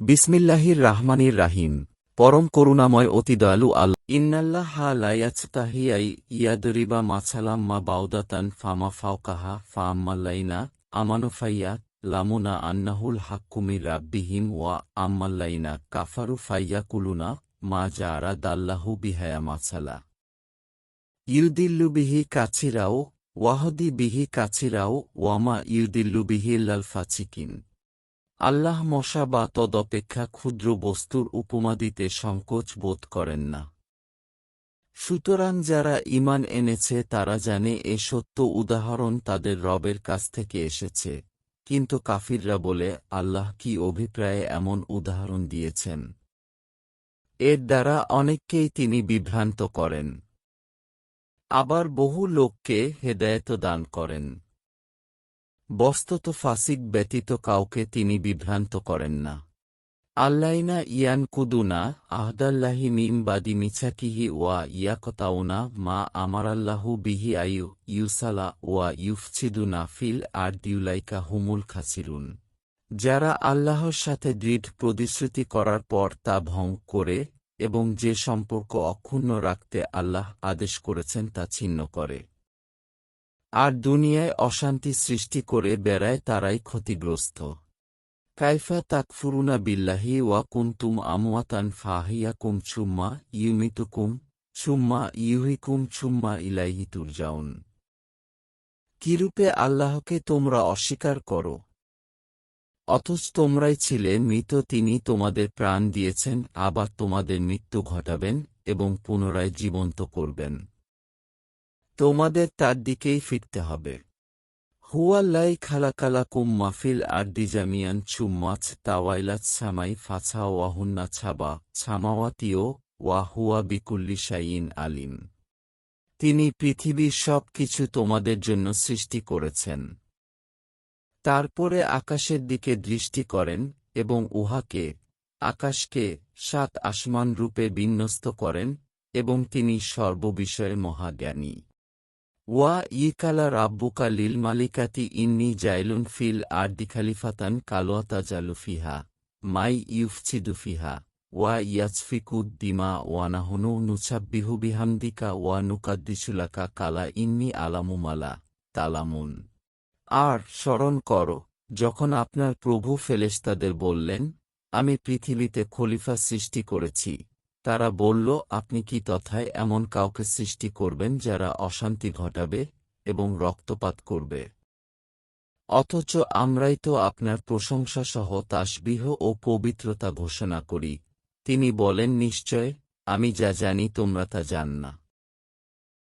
বিসমিল্লাহির রাহমানির রাহিম। পরম করুণাময় অতি দয়ালু আল ইন্নাল্লাহ লায়াচতাহিয়াই ইয়াদরিবা মাছালাম মা বাউদাতান ফামা ফাওকাহা ফাআম্মাল্লাইনা আমানুফাইয়া লামুনা আন্নাহুল হাক্কুমি রাব্বিহিম ওয়া আম্মাল্লাইনা কাফারু ফাইয়া কুলুনা মা জারা দাল্লাহু বিহায়া মাছালা ইউদিল্লু বিহি কাছিরাও ওয়াহদি বিহি কাছিরাও ওয়ামা ইউদিল্লু বিহি লাল ফাচিকিন আল্লাহ মশা বা তদপেক্ষা ক্ষুদ্র বস্তুর উপমা দিতে সংকোচ বোধ করেন না। সুতরাং যারা ঈমান এনেছে, তারা জানে এ সত্য উদাহরণ তাদের রবের কাছ থেকে এসেছে। কিন্তু কাফিররা বলে, আল্লাহ কি অভিপ্রায়ে এমন উদাহরণ দিয়েছেন? এর দ্বারা অনেককেই তিনি বিভ্রান্ত করেন। আবার বহু লোককে হেদায়েত দান করেন। বস্তত ফাসিক ব্যতীত কাউকে তিনি বিভ্রান্ত করেন না। আল্লাইনা ইয়ান কুদুনা আহদাল্লাহি মিম বাদি মিছাকিহি ওয়া ইয়াকতাউনা মা আমার আমারাল্লাহু বিহি আয়ু ইউসালা ওয়া ইউফছিদুনা ফিল আর দিউলাইকা হুমুল খাসিরুন। যারা আল্লাহর সাথে দৃঢ় প্রতিশ্রুতি করার পর তা ভঙ্গ করে এবং যে সম্পর্ক অক্ষুণ্ণ রাখতে আল্লাহ আদেশ করেছেন তা ছিন্ন করে। আর দুনিয়ায় অশান্তি সৃষ্টি করে বেড়ায় তারাই ক্ষতিগ্রস্ত। কাইফা তাকফুরুনা বিল্লাহি ওয়া কুন্তুম আমওয়াতান ফাহিয়াকুম ছুম্মা ইউমিতুকুম ছুম্মা ইউহিকুম ছুম্মা ইলাইহি তুরজাউন। কিরূপে আল্লাহকে তোমরা অস্বীকার করো? অথচ তোমরাই ছিলে মৃত, তিনি তোমাদের প্রাণ দিয়েছেন, আবার তোমাদের মৃত্যু ঘটাবেন এবং পুনরায় জীবন্ত করবেন। তোমাদের তার দিকেই ফিরতে হবে। হুয়াল্লাই খালাকালাকুম মাফিল আর দিজামিয়ান চুম্মাছ তাওয়াইলাত সামাই ফাছা ওয়াহুন্না ছাবা, ছামাওয়াতিও ওয়াহুয়া বিকুল্লি শাইন আলিম। তিনি পৃথিবীর সব কিছু তোমাদের জন্য সৃষ্টি করেছেন। তারপরে আকাশের দিকে দৃষ্টি করেন এবং উহাকে, আকাশকে সাত আসমান রূপে বিন্যস্ত করেন এবং তিনি সর্ববিষয়ে মহাজ্ঞানী। ওয়া ইকালা রাব্বুকা লিল মালিকাতি ইন্নি জাইলুন ফিল আর দিখালিফাতান কালোয়াতা জালুফিহা মাই ইউফছিদুফিহা ওয়া ইয়াজফিকুদ দিমা ওয়ানাহনু নুছাব্বিহু বিহামদিকা ওয়া নুকাদ্দিসুলাকা কালা ইন্নি আলামুমালা তালামুন। আর স্মরণ কর, যখন আপনার প্রভু ফেলেস্তাদের বললেন, আমি পৃথিবীতে খলিফা সৃষ্টি করেছি তারা বলল, আপনি কি তথায় এমন কাউকে সৃষ্টি করবেন যারা অশান্তি ঘটাবে এবং রক্তপাত করবে? অথচ আমরাই তো আপনার প্রশংসা সহ তাসবিহ ও পবিত্রতা ঘোষণা করি। তিনি বলেন, নিশ্চয়, আমি যা জানি তোমরা তা জান না।